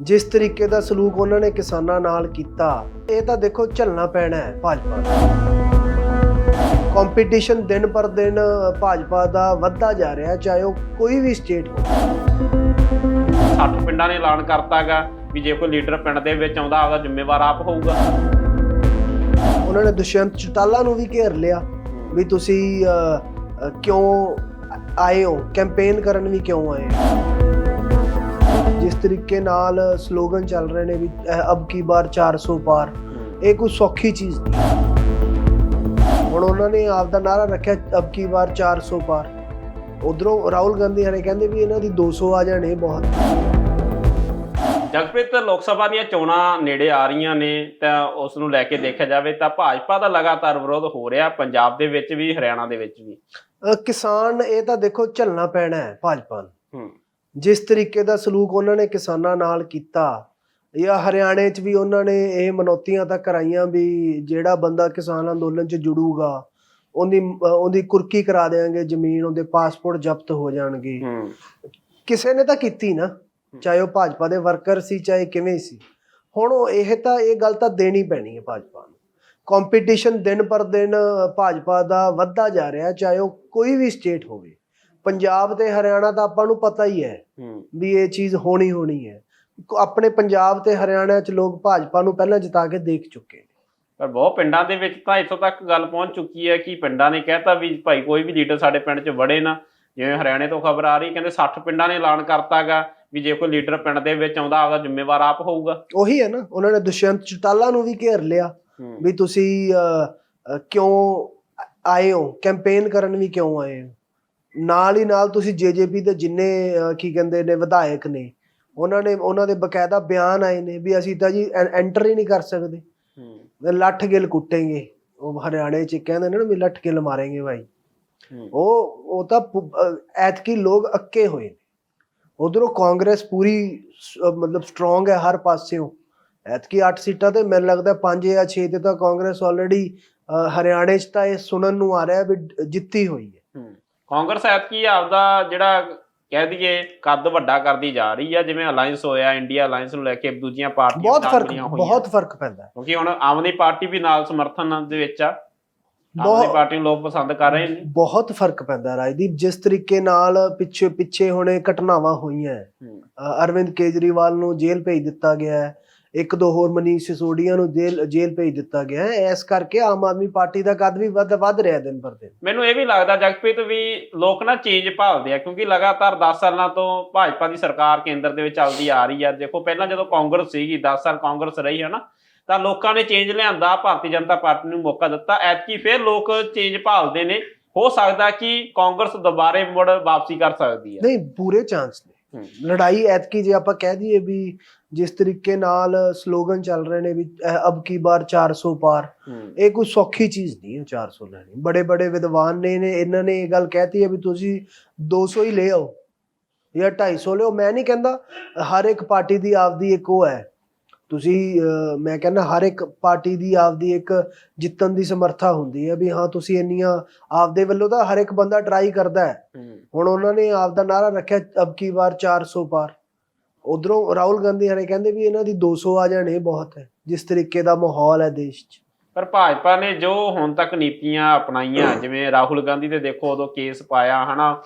ਜਿਸ ਤਰੀਕੇ ਦਾ ਸਲੂਕ ਉਹਨਾਂ ਨੇ ਕਿਸਾਨਾਂ ਨਾਲ ਕੀਤਾ ਇਹ ਤਾਂ ਦੇਖੋ ਝੱਲਣਾ ਪੈਣਾ ਹੈ ਭਾਜਪਾ ਨੂੰ। ਕੰਪੀਟੀਸ਼ਨ ਦਿਨ ਪਰ ਦਿਨ ਭਾਜਪਾ ਦਾ ਵੱਧਦਾ ਜਾ ਰਿਹਾ ਹੈ, ਚਾਹੇ ਉਹ ਕੋਈ ਵੀ ਸਟੇਟ ਹੋਵੇ। 60 ਪਿੰਡਾਂ ਨੇ ਐਲਾਨ ਕਰਤਾਗਾ ਵੀ ਜੇ ਕੋਈ ਲੀਡਰ ਪਿੰਡ ਦੇ ਵਿੱਚ ਆਉਂਦਾ ਆਪਦਾ ਜ਼ਿੰਮੇਵਾਰ ਆਪ ਹੋਊਗਾ। ਉਹਨਾਂ ਨੇ ਦੁਸ਼ਯੰਤ ਚਟਾਲਾ ਨੂੰ ਵੀ ਘੇਰ ਲਿਆ ਵੀ ਤੁਸੀਂ ਕਿਉਂ ਆਏ ਹੋ? ਕੈਂਪੇਨ ਕਰਨ ਵੀ ਕਿਉਂ ਆਏ ਹੋ? ਜਿਸ ਤਰੀਕੇ ਨਾਲ ਸਲੋਗਨ ਚੱਲ ਰਹੇ ਨੇ ਵੀ ਅਬ ਕੀ ਬਾਰ 400 ਪਾਰ। ਇਹ ਕੋਈ ਸੌਖੀ ਚੀਜ਼ ਨਹੀਂ। ਹੁਣ ਉਹਨਾਂ ਨੇ ਆਪ ਦਾ ਨਾਰਾ ਰੱਖਿਆ ਅਬ ਕੀ ਵਾਰ 400 ਪਾਰ। ਉਧਰੋਂ ਰਾਹੁਲ ਗਾਂਧੀ ਹਰੇ ਕਹਿੰਦੇ ਵੀ ਇਹਨਾਂ ਦੀ 200 ਆ ਜਾਣੇ ਬਹੁਤ। ਜਗਪ੍ਰੀਤ ਲੋਕ ਸਭਾ ਦੀਆਂ ਚੋਣਾਂ ਨੇੜੇ ਆ ਰਹੀਆਂ ਨੇ ਤਾਂ ਉਸ ਨੂੰ ਲੈ ਕੇ ਦੇਖਿਆ ਜਾਵੇ ਤਾਂ ਭਾਜਪਾ ਦਾ ਲਗਾਤਾਰ ਵਿਰੋਧ ਹੋ ਰਿਹਾ ਪੰਜਾਬ ਦੇ ਵਿੱਚ ਵੀ ਹਰਿਆਣਾ ਦੇ ਵਿੱਚ ਵੀ। ਕਿਸਾਨ ਇਹ ਤਾਂ ਦੇਖੋ ਝੱਲਣਾ ਪੈਣਾ ਹੈ ਭਾਜਪਾ ਨੂੰ। ਜਿਸ ਤਰੀਕੇ ਦਾ ਸਲੂਕ ਉਹਨਾਂ ਨੇ ਕਿਸਾਨਾਂ ਨਾਲ ਕੀਤਾ ਜਾਂ ਹਰਿਆਣੇ 'ਚ ਵੀ ਉਹਨਾਂ ਨੇ ਇਹ ਮਨੌਤੀਆਂ ਤਾਂ ਕਰਾਈਆਂ ਵੀ ਜਿਹੜਾ ਬੰਦਾ ਕਿਸਾਨ ਅੰਦੋਲਨ 'ਚ ਜੁੜੂਗਾ ਉਹਦੀ ਉਹਦੀ ਕੁਰਕੀ ਕਰਾ ਦੇਾਂਗੇ ਜ਼ਮੀਨ ਉਹਦੇ ਪਾਸਪੋਰਟ ਜ਼ਬਤ ਹੋ ਜਾਣਗੇ। ਕਿਸੇ ਨੇ ਤਾਂ ਕੀਤੀ ਨਾ ਚਾਹੇ ਉਹ ਭਾਜਪਾ ਦੇ ਵਰਕਰ ਸੀ ਚਾਹੇ ਕਿਵੇਂ ਸੀ। ਹੁਣ ਉਹ ਇਹ ਤਾਂ ਇਹ ਗੱਲ ਤਾਂ ਦੇਣੀ ਪੈਣੀ ਹੈ ਭਾਜਪਾ ਨੂੰ। ਕੰਪੀਟੀਸ਼ਨ ਦਿਨ ਪਰ ਦਿਨ ਭਾਜਪਾ ਦਾ ਵੱਧਦਾ ਜਾ ਰਿਹਾ ਚਾਹੇ ਉਹ ਕੋਈ ਵੀ ਸਟੇਟ ਹੋਵੇ। ਪੰਜਾਬ ਤੇ ਹਰਿਆਣਾ ਤਾਂ ਆਪਾਂ ਨੂੰ ਪਤਾ ਹੀ ਹੈ ਵੀ ਇਹ ਚੀਜ਼ ਹੋਣੀ ਹੋਣੀ ਹੈ। ਆਪਣੇ ਪੰਜਾਬ ਤੇ ਹਰਿਆਣਾ 'ਚ ਲੋਕ ਭਾਜਪਾ ਨੂੰ ਪਹਿਲਾਂ ਜਿਤਾ ਕੇ ਦੇਖ ਚੁੱਕੇ ਨੇ। ਪਰ ਬਹੁਤ ਪਿੰਡਾਂ ਦੇ ਵਿੱਚ ਤਾਂ ਇੱਥੋਂ ਤੱਕ ਗੱਲ ਪਹੁੰਚ ਚੁੱਕੀ ਹੈ ਕਿ ਪਿੰਡਾਂ ਨੇ ਕਹਿਤਾ ਵੀ ਭਾਈ ਕੋਈ ਵੀ ਲੀਡਰ ਸਾਡੇ ਪਿੰਡ 'ਚ ਵੜੇ ਨਾ। ਜਿਵੇਂ ਹਰਿਆਣੇ ਤੋਂ ਖਬਰ ਆ ਰਹੀ ਕਹਿੰਦੇ 60 ਪਿੰਡਾਂ ਨੇ ਐਲਾਨ ਕਰਤਾਗਾ ਵੀ ਜੇ ਕੋਈ ਲੀਡਰ ਪਿੰਡ ਦੇ ਵਿੱਚ ਆਉਂਦਾ ਆਪਦਾ ਜ਼ਿੰਮੇਵਾਰ ਆਪ ਹੋਊਗਾ। ਉਹੀ ਹੈ ਨਾ ਉਹਨਾਂ ਨੇ ਦੁਸ਼ਯੰਤ ਚਟਾਲਾ ਨੂੰ ਵੀ ਘੇਰ ਲਿਆ ਵੀ ਤੁਸੀਂ ਕਿਉਂ ਆਏ ਹੋ? ਕੈਂਪੇਨ ਕਰਨ ਵੀ ਕਿਉਂ ਆਏ ਹੋ? ਨਾਲ ਹੀ ਨਾਲ ਤੁਸੀਂ ਜੇਜੇਪੀ ਦੇ ਜਿੰਨੇ ਕੀ ਕਹਿੰਦੇ ਨੇ ਵਿਧਾਇਕ ਨੇ ਉਹਨਾਂ ਨੇ ਉਹਨਾਂ ਦੇ ਬਕਾਇਦਾ ਬਿਆਨ ਆਏ ਨੇ ਵੀ ਅਸੀਂ ਤਾਂ ਜੀ ਐਂਟਰ ਹੀ ਨਹੀਂ ਕਰ ਸਕਦੇ। ਲੱਠ ਗਿਲ ਕੁੱਟेंगे ਉਹ ਹਰਿਆਣੇ ਚ ਕਹਿੰਦੇ ਨੇ ਨਾ ਵੀ ਲੱਠ ਗਿੱਲ ਮਾਰਾਂਗੇ ਭਾਈ ਉਹ ਉਹ ਤਾਂ ਐਤਕੀ ਲੋਕ ਅੱਕੇ ਹੋਏ ਨੇ। ਉਧਰੋਂ ਕਾਂਗਰਸ ਪੂਰੀ ਮਤਲਬ ਸਟਰੋਂਗ ਹੈ ਹਰ ਪਾਸਿਓਂ। ਐਤਕੀ 8 ਸੀਟਾਂ ਤੇ ਮੈਨੂੰ ਲੱਗਦਾ 5 ਜਾਂ 6 ਤੇ ਤਾਂ ਕਾਂਗਰਸ ਆਲਰੇਡੀ ਹਰਿਆਣੇ 'ਚ ਤਾਂ ਇਹ ਸੁਣਨ ਨੂੰ ਆ ਰਿਹਾ ਵੀ ਜਿੱਤੀ ਹੋਈ ਹੈ। ਕਾਂਗਰਸ ਐਤਕੀ ਆਪਦਾ ਜਿਹੜਾ ਕਹਿ ਦਈਏ ਕੱਦ ਵੱਡਾ ਕਰਦੀ ਜਾ ਰਹੀ ਆ ਜਿਵੇਂ ਅਲਾਈਅੰਸ ਹੋਇਆ ਇੰਡੀਆ ਅਲਾਈਅੰਸ ਨੂੰ ਲੈ ਕੇ ਦੂਜੀਆਂ ਪਾਰਟੀਆਂ ਬਹੁਤ ਫ਼ਰਕ। ਬਹੁਤ ਫ਼ਰਕ ਪੈਂਦਾ। ਕਿਉਂਕਿ ਹੁਣ ਆਮ ਆਦਮੀ ਪਾਰਟੀ ਵੀ ਨਾਲ ਸਮਰਥਨ ਦੇ ਵਿੱਚ ਆ। ਆਮ ਆਦਮੀ ਪਾਰਟੀ ਨੂੰ ਲੋਕ ਪਸੰਦ ਕਰ ਰਹੇ ਨੇ। ਬਹੁਤ ਫ਼ਰਕ ਪੈਂਦਾ ਰਾਜਦੀਪ ਜਿਸ ਤਰੀਕੇ ਨਾਲ ਪਿੱਛੇ ਪਿੱਛੇ ਹੁਣੇ ਘਟਨਾਵਾਂ ਹੋਈਆਂ ਅਰਵਿੰਦ ਕੇਜਰੀਵਾਲ ਨੂੰ ਜੇਲ੍ਹ ਭੇਜ ਦਿੱਤਾ ਗਿਆ ਹੈ। ਇੱਕ ਦੋ ਹੋਰ ਮਨੀਸ਼ ਸਿਸੋਡੀਆ ਨੂੰ ਜੇਲ੍ਹ ਜੇਲ੍ਹ ਭੇਜ ਦਿੱਤਾ ਗਿਆ ਹੈ। ਇਸ ਕਰਕੇ ਆਮ ਆਦਮੀ ਪਾਰਟੀ ਦਾ ਕੱਦ ਵੀ ਵੱਧ ਵੱਧ ਰਿਹਾ ਦਿਨ ਪਰ ਦਿਨ। ਮੈਨੂੰ ਇਹ ਵੀ ਲੱਗਦਾ ਜਗਪ੍ਰੀਤ ਵੀ ਲੋਕ ਨਾ ਚੇਂਜ ਭਾਲਦੇ ਆ ਕਿਉਂਕਿ ਲਗਾਤਾਰ 10 ਸਾਲਾਂ ਤੋਂ ਭਾਜਪਾ ਦੀ ਸਰਕਾਰ ਕੇਂਦਰ ਦੇ ਵਿੱਚ ਚੱਲਦੀ ਆ ਰਹੀ ਆ। ਦੇਖੋ ਪਹਿਲਾਂ ਜਦੋਂ ਕਾਂਗਰਸ ਸੀਗੀ 10 ਸਾਲ ਕਾਂਗਰਸ ਰਹੀ ਹੈ ਨਾ ਤਾਂ ਲੋਕਾਂ ਨੇ ਚੇਂਜ ਲਿਆਂਦਾ ਭਾਰਤੀ ਜਨਤਾ ਪਾਰਟੀ ਨੂੰ ਮੌਕਾ ਦਿੱਤਾ। ਐਤਕੀ ਫਿਰ ਲੋਕ ਚੇਂਜ ਭਾਲਦੇ ਨੇ। ਹੋ ਸਕਦਾ ਕਿ ਕਾਂਗਰਸ ਦੁਬਾਰੇ ਮੁੜ ਵਾਪਸੀ ਕਰ ਸਕਦੀ ਹੈ ਨਹੀਂ ਪੂਰੇ ਚਾਂਸ ਨੇ। ਲੜਾਈ ਐਤਕੀ ਜੇ ਆਪਾਂ ਕਹਿ ਦਈਏ ਵੀ ਜਿਸ ਤਰੀਕੇ ਨਾਲ ਸਲੋਗਨ ਚੱਲ ਰਹੇ ਨੇ ਵੀ ਅਹ, ਅਬ ਕੀ ਬਾਰ 400 ਪਾਰ। ਇਹ ਕੋਈ ਸੌਖੀ ਚੀਜ਼ ਨਹੀਂ ਹੈ 400 ਲੈਣੀ। ਬੜੇ ਬੜੇ ਵਿਦਵਾਨ ਨੇ ਨੇ ਇਹਨਾਂ ਨੇ ਇਹ ਗੱਲ ਕਹਿਤੀ ਹੈ ਵੀ ਤੁਸੀਂ 200 ਹੀ ਲੈ ਆਓ ਜਾਂ 250 ਲਿਓ ਮੈਂ ਨਹੀਂ ਕਹਿੰਦਾ ਹਰ ਇੱਕ ਪਾਰਟੀ ਦੀ ਆਪਦੀ ਇੱਕ ਉਹ ਹੈ। ਤੁਸੀਂ ਮੈਂ ਕਹਿੰਦਾ ਹਰ ਇੱਕ ਪਾਰਟੀ ਦੀ ਆਪਦੀ ਇੱਕ ਜਿੱਤਣ ਦੀ ਸਮਰੱਥਾ ਹੁੰਦੀ ਹੈ ਵੀ ਹਾਂ ਤੁਸੀਂ ਇੰਨੀਆਂ ਆਪਦੇ ਵੱਲੋਂ ਤਾਂ ਹਰ ਇੱਕ ਬੰਦਾ ਟਰਾਈ ਕਰਦਾ ਹੈ। ਹੂੰ। ਹੁਣ ਉਹਨਾਂ ਨੇ ਆਪ ਦਾ ਨਾਰਾ ਰੱਖਿਆ ਅਬ ਕੀ ਵਾਰ 400 ਪਾਰ। ਉਧਰੋਂ ਰਾਹੁਲ ਗਾਂਧੀ ਹਰੇ ਕਹਿੰਦੇ ਵੀ ਇਹਨਾਂ ਦੀ 200 ਆ ਜਾਣੇ ਬਹੁਤ ਹੈ ਜਿਸ ਤਰੀਕੇ ਦਾ ਮਾਹੌਲ ਹੈ ਦੇਸ਼ 'ਚ। ਪਰ ਭਾਜਪਾ ਨੇ ਜੋ ਹੁਣ ਤੱਕ ਨੀਤੀਆਂ ਅਪਣਾਈਆਂ, ਜਿਵੇਂ ਰਾਹੁਲ ਗਾਂਧੀ ਤੇ ਦੇਖੋ ਉਦੋਂ ਕੇਸ ਪਾਇਆ, ਹਨਾ,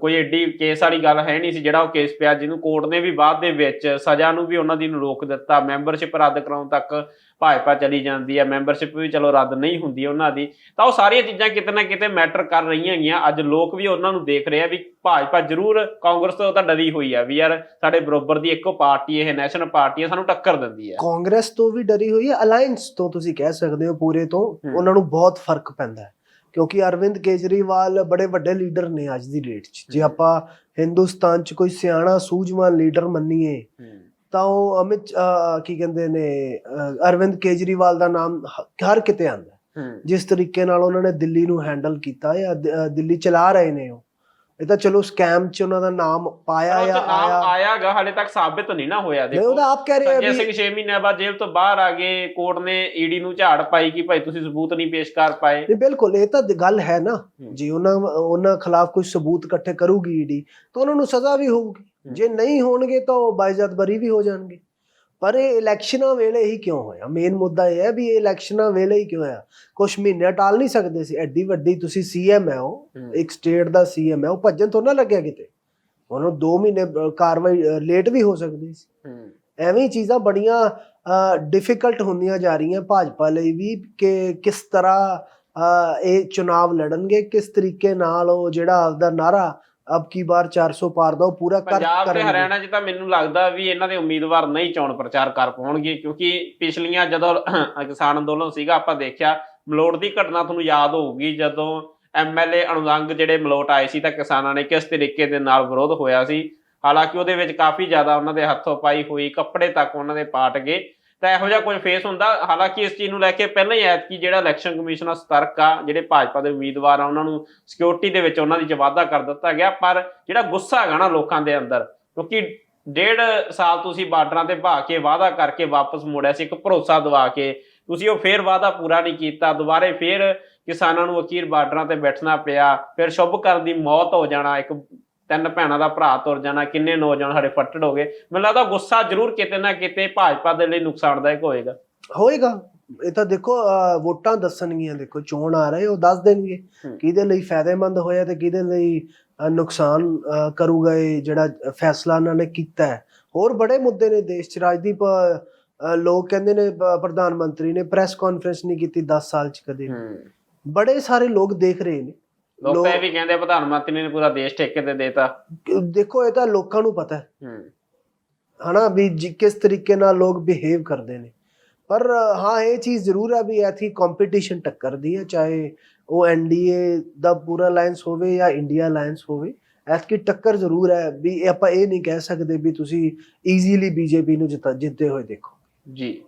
ਕੋਈ ਐਡੀ ਕੇਸ ਵਾਲੀ ਗੱਲ ਹੈ ਨਹੀਂ ਸੀ, ਜਿਹੜਾ ਉਹ ਕੇਸ ਪਿਆ, ਜਿਹਨੂੰ ਕੋਰਟ ਨੇ ਵੀ ਬਾਅਦ ਦੇ ਵਿੱਚ ਸਜ਼ਾ ਨੂੰ ਵੀ ਉਹਨਾਂ ਦੀ ਨੂੰ ਰੋਕ ਦਿੱਤਾ, ਮੈਂਬਰਸ਼ਿਪ ਰੱਦ ਕਰਾਉਣ ਤੱਕ ਭਾਜਪਾ ਚਲੀ ਜਾਂਦੀ ਹੈ ਮੈਂਬਰਸ਼ਿਪ ਵੀ ਚਲੋ ਰੱਦ ਨਹੀਂ ਹੁੰਦੀ ਉਹਨਾਂ ਦੀ। ਤਾਂ ਉਹ ਸਾਰੀਆਂ ਚੀਜ਼ਾਂ ਕਿਤੇ ਨਾ ਕਿਤੇ ਮੈਟਰ ਕਰ ਰਹੀਆਂ ਹੈਗੀਆਂ ਅੱਜ ਲੋਕ ਵੀ ਉਹਨਾਂ ਨੂੰ ਦੇਖ ਰਹੇ ਆ ਵੀ ਭਾਜਪਾ ਜ਼ਰੂਰ ਕਾਂਗਰਸ ਤੋਂ ਤਾਂ ਡਰੀ ਹੋਈ ਆ ਵੀ ਯਾਰ ਸਾਡੇ ਬਰੋਬਰ ਦੀ ਇੱਕੋ ਪਾਰਟੀ ਇਹ ਨੈਸ਼ਨਲ ਪਾਰਟੀ ਹੈ ਸਾਨੂੰ ਟੱਕਰ ਦਿੰਦੀ ਹੈ ਕਾਂਗਰਸ ਤੋਂ ਵੀ ਡਰੀ ਹੋਈ ਹੈ ਅਲਾਈਅੰਸ ਤੋਂ ਤੁਸੀਂ ਕਹਿ ਸਕਦੇ ਹੋ ਪੂਰੇ ਤੋਂ। ਉਹਨਾਂ ਨੂੰ ਬਹੁਤ ਫ਼ਰਕ ਪੈਂਦਾ ਹੈ। ਕਿਉਂਕਿ ਅਰਵਿੰਦ ਕੇਜਰੀਵਾਲ ਬੜੇ ਵੱਡੇ ਲੀਡਰ ਨੇ ਅੱਜ ਦੀ ਡੇਟ 'ਚ। ਜੇ। ਆਪਾਂ ਹਿੰਦੁਸਤਾਨ 'ਚ ਕੋਈ ਸਿਆਣਾ ਸੂਝਵਾਨ ਲੀਡਰ ਮੰਨੀਏ ਤਾਂ ਉਹ ਅਮਿਤ ਕੀ ਕਹਿੰਦੇ ਨੇ ਅਰਵਿੰਦ ਕੇਜਰੀਵਾਲ ਦਾ ਨਾਮ ਹ- ਹਰ ਕਿਤੇ ਹੈ। ਹੂੰ ਜਿਸ ਤਰੀਕੇ ਨਾਲ ਉਹਨਾਂ ਨੇ ਦਿੱਲੀ ਨੂੰ ਹੈਂਡਲ ਕੀਤਾ ਜਾਂ ਦਿੱਲੀ ਚਲਾ ਰਹੇ ਨੇ ਉਹ ਇਹ ਤਾਂ ਚਲੋ ਸਕੈਮ 'ਚ ਉਹਨਾਂ ਦਾ ਨਾਮ ਪਾਇਆ ਜਾਂ ਆਇਆ ਆਇਆਗਾ ਹਾਲੇ ਤੱਕ ਸਾਬਿਤ ਨਹੀਂ ਨਾ ਹੋਇਆ ਨਹੀਂ ਦੇਖੋ ਉਹਦਾ ਆਪ ਕਹਿ ਰਹੇ ਆ ਸੰਜੇ ਸਿੰਘ ਵੀ 6 ਮਹੀਨਿਆਂ ਬਾਅਦ ਜੇਲ੍ਹ ਤੋਂ ਬਾਹਰ ਆ ਗਏ ਕੋਰਟ ਨੇ ਈਡੀ ਨੂੰ ਝਾੜ ਪਾਈ ਕਿ ਭਾਈ ਤੁਸੀਂ ਸਬੂਤ ਨਹੀਂ ਪੇਸ਼ ਕਰ ਪਾਏ ਨਹੀਂ ਬਿਲਕੁਲ ਇਹ ਤਾਂ ਗੱਲ ਹੈ ਨਾ। ਜੇ ਉਹਨਾਂ ਉਹਨਾਂ ਖਿਲਾਫ ਕੋਈ ਸਬੂਤ ਇਕੱਠੇ ਕਰੂਗੀ ਈਡੀ ਤਾਂ ਉਹਨਾਂ ਨੂੰ ਸਜ਼ਾ ਵੀ ਹੋਊਗੀ। ਜੇ ਨਹੀਂ ਹੋਣਗੇ ਤਾਂ ਉਹ ਬਾਇਜ਼ਾਤ ਬਰੀ ਵੀ ਹੋ ਜਾਣਗੇ। ਪਰ ਇਹ ਇਲੈਕਸ਼ਨਾਂ ਵੇਲੇ ਹੀ ਕਿਉਂ ਹੋਇਆ? ਮੇਨ ਮੁੱਦਾ ਇਹ ਹੈ ਵੀ ਇਹ ਇਲੈਕਸ਼ਨਾਂ ਵੇਲੇ ਹੀ ਕਿਉਂ ਹੋਇਆ? ਕੁਝ ਮਹੀਨੇ ਟਾਲ ਨਹੀਂ ਸਕਦੇ ਸੀ। ਐਡੀ ਵੱਡੀ ਤੁਸੀਂ ਸੀਐਮ ਹੈ ਉਹ। ਇੱਕ ਸਟੇਟ ਦਾ ਸੀਐਮ ਹੈ ਉਹ ਭੱਜਣ ਤੋਂ ਨਾ ਲੱਗਿਆ ਕਿਤੇ। ਉਹਨੂੰ 2 ਮਹੀਨੇ ਕਾਰਵਾਈ ਲੇਟ ਵੀ ਹੋ ਸਕਦੀ ਸੀ। ਐਵੇਂ ਹੀ ਚੀਜ਼ਾਂ ਬੜੀਆਂ ਡਿਫਿਕਲਟ ਹੁੰਦੀਆਂ ਜਾ ਰਹੀਆਂ ਭਾਜਪਾ ਲਈ ਵੀ ਕਿ ਕਿਸ ਤਰ੍ਹਾਂ ਇਹ ਚੁਣਾਵ ਲੜਨਗੇ ਕਿਸ ਤਰੀਕੇ ਨਾਲ ਉਹ ਜਿਹੜਾ ਆਪਦਾ ਨਾਰਾ ਅਬ ਕੀ ਬਾਰ 400 ਪਾਰ ਦਾ ਉਹ ਪੂਰਾ ਕਰ ਪੰਜਾਬ ਤੇ। ਹਰਿਆਣਾ 'ਚ ਤਾਂ ਮੈਨੂੰ ਲੱਗਦਾ ਵੀ ਇਹਨਾਂ ਦੇ ਉਮੀਦਵਾਰ ਨਹੀਂ ਚੋਣ ਪ੍ਰਚਾਰ ਕਰ ਪਾਉਣਗੇ ਕਿਉਂਕਿ ਪਿਛਲੀਆਂ ਜਦੋਂ ਕਿਸਾਨ ਅੰਦੋਲਨ ਸੀਗਾ ਆਪਾਂ ਦੇਖਿਆ ਮਲੋਟ ਦੀ ਘਟਨਾ ਤੁਹਾਨੂੰ ਯਾਦ ਹੋਊਗੀ ਜਦੋਂ ਐਮਐਲਏ ਅਣੁਰੰਗ ਜਿਹੜੇ ਮਲੋਟ ਆਏ ਸੀ ਤਾਂ ਕਿਸਾਨਾਂ ਨੇ ਕਿਸ ਤਰੀਕੇ ਦੇ ਨਾਲ ਵਿਰੋਧ ਹੋਇਆ ਸੀ ਹਾਲਾਂਕਿ ਉਹਦੇ ਵਿੱਚ ਕਾਫੀ ਜ਼ਿਆਦਾ ਉਹਨਾਂ ਦੇ ਹੱਥੋਂ ਪਾਈ ਹੋਈ ਕੱਪੜੇ ਤੱਕ ਉਹਨਾਂ ਦੇ ਪਾਟ ਗਏ ਤਾਂ ਇਹੋ ਜਿਹਾ ਕੁਝ ਫੇਸ ਹੁੰਦਾ। ਹਾਲਾਂਕਿ ਇਸ ਚੀਜ਼ ਨੂੰ ਲੈ ਕੇ ਪਹਿਲਾਂ ਹੀ ਐਤਕੀ ਜਿਹੜਾ ਇਲੈਕਸ਼ਨ ਕਮਿਸ਼ਨ ਆ, ਸਤਰਕ ਆ, ਜਿਹੜੇ ਭਾਜਪਾ ਦੇ ਉਮੀਦਵਾਰ ਆ, ਉਹਨਾਂ ਨੂੰ ਸਿਕਿਉਰਿਟੀ ਦੇ ਵਿੱਚ ਉਹਨਾਂ ਦੀ 'ਚ ਵਾਧਾ ਕਰ ਦਿੱਤਾ ਗਿਆ। ਪਰ ਜਿਹੜਾ ਗੁੱਸਾ ਹੈਗਾ ਨਾ ਲੋਕਾਂ ਦੇ ਅੰਦਰ, ਕਿਉਂਕਿ ਡੇਢ ਸਾਲ ਤੁਸੀਂ ਬਾਰਡਰਾਂ ਤੇ ਭਾ ਕੇ ਵਾਅਦਾ ਕਰਕੇ ਵਾਪਸ ਮੋੜਿਆ ਸੀ, ਇੱਕ ਭਰੋਸਾ ਦਵਾ ਕੇ, ਤੁਸੀਂ ਉਹ ਫੇਰ ਵਾਅਦਾ ਪੂਰਾ ਨਹੀਂ ਕੀਤਾ। ਦੁਬਾਰੇ ਫੇਰ ਕਿਸਾਨਾਂ ਨੂੰ ਅਖੀਰ ਬਾਰਡਰਾਂ ਤੇ ਬੈਠਣਾ ਪਿਆ, ਫਿਰ ਸ਼ੁਭ ਕਰਨ ਦੀ ਮੌਤ ਹੋ ਜਾਣਾ, ਇੱਕ ਤਿੰਨ ਭੈਣਾਂ ਦਾ ਭਰਾ ਤੁਰ ਜਾਣਾ ਕਿੰਨੇ ਨੌਜਵਾਨ ਸਾਡੇ ਫੱਟੜ ਹੋ ਗਏ। ਮੈਨੂੰ ਲੱਗਦਾ ਗੁੱਸਾ ਜ਼ਰੂਰ ਕਿਤੇ ਨਾ ਕਿਤੇ ਭਾਜਪਾ ਦੇ ਲਈ ਨੁਕਸਾਨਦਾਇਕ ਹੋਏਗਾ। ਹੋਏਗਾ। ਇਹ ਤਾਂ ਦੇਖੋ ਵੋਟਾਂ ਦੱਸਣਗੀਆਂ ਦੇਖੋ ਚੋਣ ਆ ਰਹੇ ਉਹ ਦੱਸ ਦੇਣਗੇ। ਕਿਹਦੇ ਲਈ ਫਾਇਦੇਮੰਦ ਹੋਇਆ ਤੇ ਕਿਹਦੇ ਲਈ ਨੁਕਸਾਨ ਕਰੂਗਾ ਇਹ ਜਿਹੜਾ ਫੈਸਲਾ ਉਹਨਾਂ ਨੇ ਕੀਤਾ ਹੈ। ਹੋਰ ਬੜੇ ਮੁੱਦੇ ਨੇ ਦੇਸ਼ 'ਚ। ਰਾਜਦੀਪ ਲੋਕ ਕਹਿੰਦੇ ਨੇ ਪ੍ਰਧਾਨ ਮੰਤਰੀ ਨੇ ਪ੍ਰੈਸ ਕਾਨਫਰੰਸ ਨਹੀਂ ਕੀਤੀ 10 ਸਾਲ 'ਚ ਕਦੇ। ਬੜੇ ਸਾਰੇ ਲੋਕ ਦੇਖ ਰਹੇ ਨੇ। ਲੋਕ ਤਾਂ ਇਹ ਵੀ ਕਹਿੰਦੇ ਆ ਪ੍ਰਧਾਨ ਮੰਤਰੀ ਨੇ ਪੂਰਾ ਦੇਸ਼ ਠੇਕੇ ਤੇ ਦੇਤਾ। ਕਿ ਦੇਖੋ ਇਹ ਤਾਂ ਲੋਕਾਂ ਨੂੰ ਪਤਾ ਹੈ। ਹਨਾ ਵੀ ਕਿਸ ਤਰੀਕੇ ਨਾਲ ਲੋਕ ਬਿਹੇਵ ਕਰਦੇ ਨੇ। ਪਰ ਹਾਂ ਇਹ ਚੀਜ਼ ਜ਼ਰੂਰ ਹੈ ਵੀ ਐਥੀ ਕੰਪੀਟੀਸ਼ਨ ਟੱਕਰਦੀ ਹੈ ਚਾਹੇ ਉਹ ਐਨਡੀਏ ਦਾ ਪੂਰਾ ਅਲਾਈਅੰਸ ਹੋਵੇ ਜਾਂ ਇੰਡੀਆ ਅਲਾਈਅੰਸ ਹੋਵੇ। ਐਤਕੀ ਟੱਕਰ ਜ਼ਰੂਰ ਹੈ ਵੀ ਆਪਾਂ ਇਹ ਨਹੀਂ ਕਹਿ ਸਕਦੇ ਵੀ ਤੁਸੀਂ ਈਜ਼ੀਲੀ ਬੀਜੇਪੀ ਨੂੰ ਜਿੱਤਾ ਜਿੱਤੇ ਹੋਏ ਦੇਖੋ। ਜੀ।